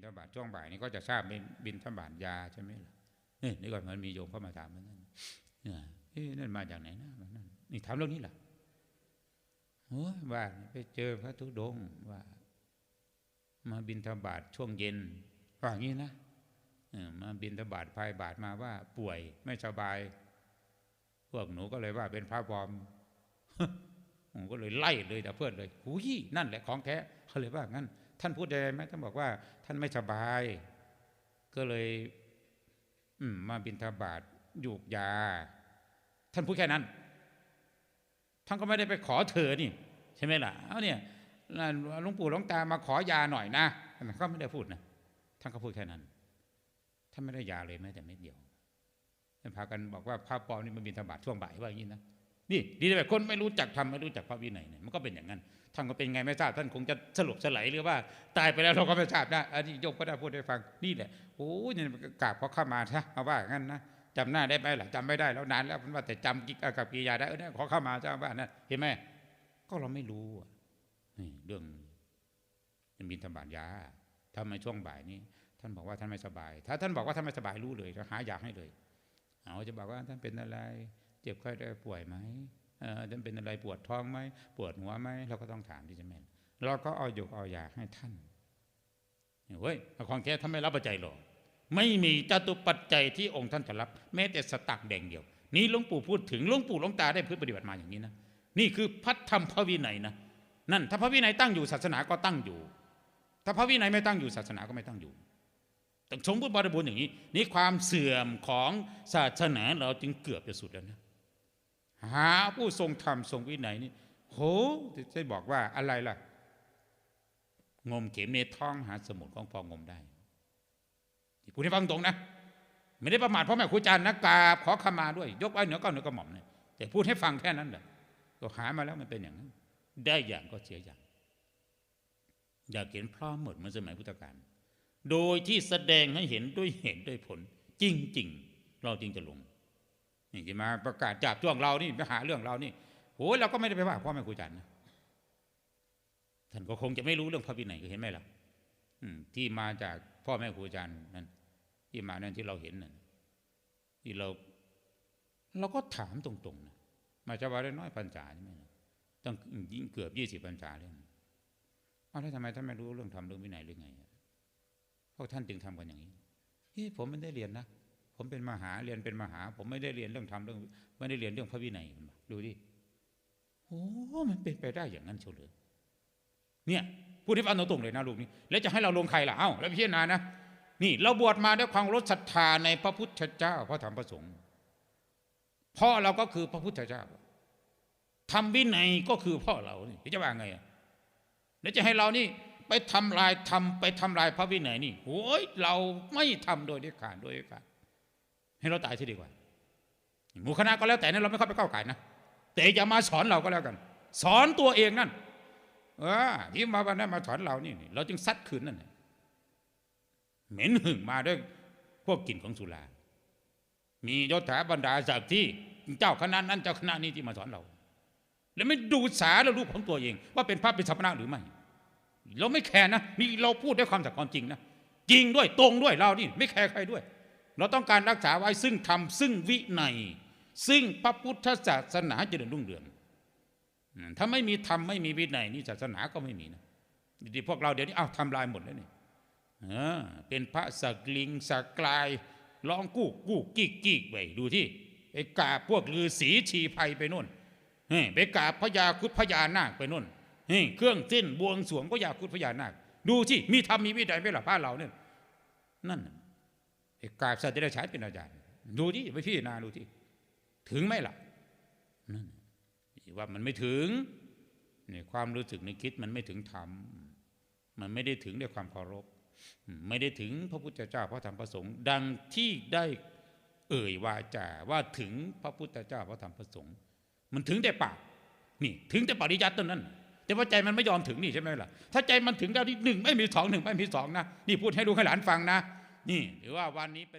นทบาทช่วงบ่ายนี่ก็จะทราบเป็นบินทบาทยาใช่ไหมล่ะนี่นี่ก่อนมันมีโยมเข้ามาถามมันนั่นเนี่ยเอ๊ะนั่นมาจากไหนนะมันนั่นนี่ถามเรื่องนี้ล่ะโอ้ยว่าไปเจอพระธุดงว่า มาบินทบาทช่วงเย็นว่าอย่างนี้นะอมาบินทบาทภายบาทมาว่า ป่วยไม่สบาย พวกหนูก็เลยว่าเป็นพระปลอมผมก็เลยไล่เลยแต่เพื่อนเลยหูยนั่นแหละของแท้เขาเลยว่างั้น ท่านพูดอะไรไหมท่านบอกว่า ท่านไม่สบาย ก็เลย อืม มาบินทบาทหยูกยา ท่านพูดแค่นั้น ท่านก็ไม่ได้ไปขอเธอนี่ ใช่ไหมล่ะเอาเนี่ยหลวงปู่หลวงตามาขอยาหน่อยนะท่านก็ไม่ได้พูดนะท่านก็พูดแค่นั้นท่านไม่ได้ยาเลยแม้แต่เม็ดเดียวท่านพากันบอกว่าพระปอมนี่มันบินทบาทช่วงบ่ายว่าอย่างนี้นะ นี่ดีแบบคนไม่รู้จักทำไม่รู้จักพระวินัยเนี่ยมันก็เป็นอย่างนั้นท่านก็เป็นไงไม่ทราบท่านคงจะสลบสลายหรือว่า ตายไปแล้วเราก็ไม่ทราบนะอันนี้โยมก็ได้พูดให้ฟังนี่แหละโอ้ยนี่กราบเขาเข้ามาซะเอาว่างั้นนะจำหน้าได้ไหมล่ะจำไม่ได้แล้วนานแล้วมันว่าแต่จำกิกับกิยาได้เออเนี่ยขอเข้ามาเจ้าว่านั่นเห็นไหมก็เราไม่รู้นี่เรื่องมันบินธบาตยาทำไมช่วงบ่ายนี้ ท่านบอกว่าท่านไม่สบาย ถ้าท่านบอกว่าท่านไม่สบายรู้เลยเราหายาให้เลย เอาจะบอกว่าท่านเป็นอะไร เจ็บไข้ได้ป่วยไหมเออท่านเป็นอะไรปวดท้องไหมปวดหัวไหมเราก็ต้องถามที่จะแม่นเราก็เอาหยกเอาอยาให้ท่านเฮ้ยของแท้ท่านไม่รับปัจจัยหรอกไม่มีจตุปัจจัยที่องค์ท่านจะรับ แม้แต่สตักแดงเดียว นี่หลวงปู่พูดถึงหลวงปู่หลวงตาได้พึ่ปฏิบัติมาอย่างนี้นะนี่คือพัฒธรรมพระวินัยนะนั่นถ้าพระวินัยตั้งอยู่ศาสนาก็ตั้งอยู่ ถ้าพระวินัยไม่ตั้งอยู่ศาสนาก็ไม่ตั้งอยู่ต้องสมบูรณ์บริบูรณ์อย่างนี้ นี่ความเสื่อมของศาสนาเราจึงเกือบจะสุดแล้วนะ หาผู้ทรงธรรมทรงวินัยนี่โหจะบอกว่าอะไรล่ะ งมเข็มในท้องหาสมุดของพองมได้พูดให้ฟังตรงนะ ไม่ได้ประมาทพ่อแม่ครูอาจารย์นะกราบขอขมาด้วย ยกไว้เหนือก้อนเหนือกระหม่อมเนี่ยแต่พูดให้ฟังแค่นั้นแหละก็หามาแล้วมันเป็นอย่างนั้น ได้อย่างก็เสียอย่าง อยากเห็นพร้อมหมดเหมือนสมัยพุทธกาลโดยที่แสดงให้เห็นด้วยเหตุด้วยผล จริง ๆ เราจึงจะลง นี่จะมาประกาศจับจ้วงเรานี่ไปหาเรื่องเรานี่โอ้ยเราก็ไม่ได้ไปว่าพ่อแม่ครูอาจารย์นะท่านก็คงจะไม่รู้เรื่องพระวินัยเห็นไหมล่ะอืมที่มาจากพ่อแม่ครูอาจารย์นั่นที่มานั่นที่เราเห็นนั่นที่เรา เราก็ถามตรงๆนะมาจะว่าได้น้อยพันษาใช่ไหมต้องยิ่งเกือบยี่สิบพันษาเลยเอาแล้วทำไมท่านไม่รู้เรื่องทำเรื่องวินัยหรือไงเพราะท่านจึงทำกันอย่างนี้เฮ้ยผมไม่ได้เรียนนะ ผมเป็นมหาเรียนเป็นมหา ผมไม่ได้เรียนเรื่องธรรมเรื่องไม่ได้เรียนเรื่องพระวินัยดูดิโอ้มันเป็นไปได้อย่างนั้นเฉลยเนี่ยพูดที่ฟังตรงๆเลยนะลูกนี่แล้วจะให้เราลงใครล่ะเอ้าแล้วพิจารณานะนี่เราบวชมาด้วยความรศรัทธาในพระพุทธเจ้าพระธรรมพระสงฆ์พ่อเราก็คือพระพุทธเจ้าทำวินัยก็คือพ่อเรานี่จะว่าไงแล้วจะให้เรานี่ไปทำลายทำไปทำลายพระวินัยนี่โอ้ยเราไม่ทำโดยเด็ดขาดโดยเด็ดขาด ให้เราตายที่ดีกว่าหมู่คณะก็แล้วแต่นั้นเราไม่เข้าไปเข้าก่ายนะแต่อย่ามาสอนเราก็แล้วกัน สอนตัวเองนั่นเออที่มาวันนั้นมาสอนเรานี่เราจึงซัดคืนนั่นเหม็นหึ่งมาด้วยพวกกลิ่นของสุรามียศถาบรรดาศักดิ์ที่เจ้าคณะนั้นเจ้าคณะนี้ที่มาสอนเรา แล้วไม่ดูสาและรูปของตัวเอง ว่าเป็นพระเป็นสัมณะหรือไม่ เราไม่แคร์นะนี่เราพูดด้วยความสัตย์ความจริงนะจริงด้วยตรงด้วยเรานี่ ไม่แคร์ใครด้วย เราต้องการรักษาไว้ซึ่งธรรมซึ่งวินัย ซึ่งพระพุทธศาสนาจะเดินรุ่งเรือง ถ้าไม่มีธรรมไม่มีวินัยนี่ศาสนาก็ไม่มีนะดีพวกเราเดี๋ยวนี้อ้าวทำลายหมดแล้วนี่เป็นพระสักลิงสักกลายร้องกู้กู้กีกกีกไปดูที่ไปกาบพวกฤาษีชีภัยไปนู่นไปกาบพญาคุดพญานาคไปนู่นเครื่องเส้นบวงสวงพญาคุดพญานาค ดูที่มีธรรมมีวินัยไหมล่ะพระเราเนี่ยนั่น ไอ้กาบสัตว์เดรัจฉานเป็นอาจารย์ ดูที่ไปพี่นาดูที่ถึงไหมล่ะนั่นว่ามันไม่ถึงเนี่ยความรู้สึกในคิดมันไม่ถึงธรรมมันไม่ได้ถึงด้วยความเคารพ ไม่ได้ถึงพระพุทธเจ้าพระธรรมพระสงฆ์ดังที่ได้เอ่ยวาจาว่าถึงพระพุทธเจ้าพระธรรมพระสงฆ์มันถึงแต่ปากนี่ถึงแต่ปริยัติต้นนั้น แต่ว่าใจมันไม่ยอมถึงนี่ใช่ไหมล่ะถ้าใจมันถึงแล้วที่หนึ่งไม่มีสองหนึ่งไม่มีสองนะนี่พูดให้ลูกให้หลานฟังนะ นี่หรือว่าวันนี้เป็น